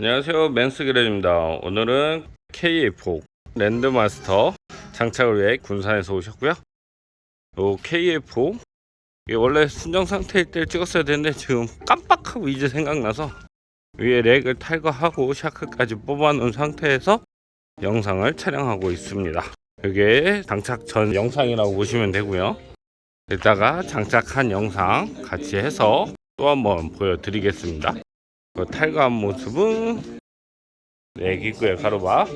안녕하세요. 맨스그랜입니다. 오늘은 KF4 랜드마스터 장착을 위해 군산에서 오셨고요. 요 KF4 이게 원래 순정 상태일 때 찍었어야 되는데 지금 깜빡하고 이제 생각나서 위에 렉을 탈거하고 샤크까지 뽑아 놓은 상태에서 영상을 촬영하고 있습니다. 이게 장착 전 영상이라고 보시면 되고요. 이따가 장착한 영상 같이 해서 또 한번 보여드리겠습니다 그 탈거한 모습은 애기구의 가로바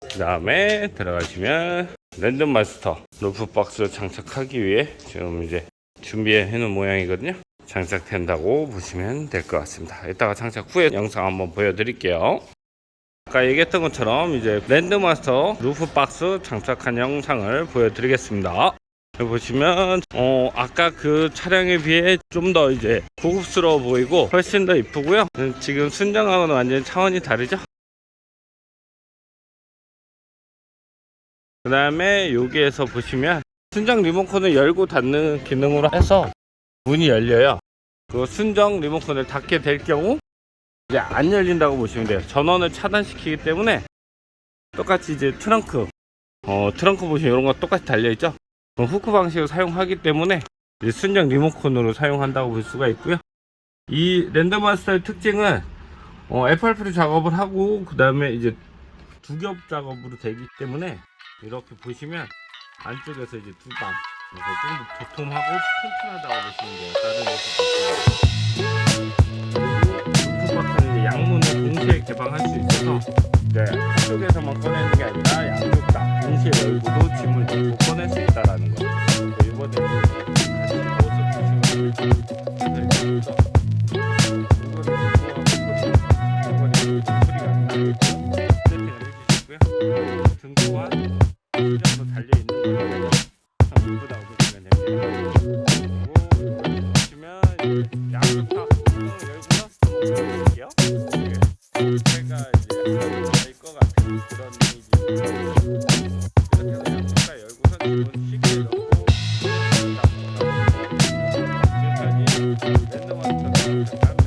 그 다음에 들어가시면 랜덤 마스터 루프 박스 장착하기 위해 지금 이제 준비해 놓은 모양이거든요. 장착된다고 보시면 될 것 같습니다. 이따가 장착 후에 영상 한번 보여드릴게요. 아까 얘기했던 것처럼 이제 랜드마스터 루프 박스 장착한 영상을 보여드리겠습니다 보시면 어 아까 그 차량에 비해 좀 더 이제 고급스러워 보이고 훨씬 더 이쁘고요. 음, 지금 순정하고는 완전 차원이 다르죠? 그 다음에 여기에서 보시면 순정 리모컨을 열고 닫는 기능으로 해서 문이 열려요. 그 순정 리모컨을 닫게 될 경우 이제 안 열린다고 보시면 돼요. 전원을 차단시키기 때문에 똑같이 이제 트렁크 어 트렁크 보시면 이런 거 똑같이 달려 있죠? 그럼 후크 방식을 사용하기 때문에 순정 리모컨으로 사용한다고 볼 수가 있고요. 이 랜덤마스터의 특징은 어, FRP 작업을 하고 그 다음에 이제 두 겹 작업으로 되기 때문에 이렇게 보시면 안쪽에서 이제 두 방, 그래서 좀더 도톰하고 튼튼하다고 보시면 돼요. 다른 루프박스는 양문을 동시에 개방할 수 있어서 이제 한쪽에서만 꺼내는 게 아니라 양 그런 이렇게 그냥 차 열고서는 쉽게 넣고 랜덤 왔다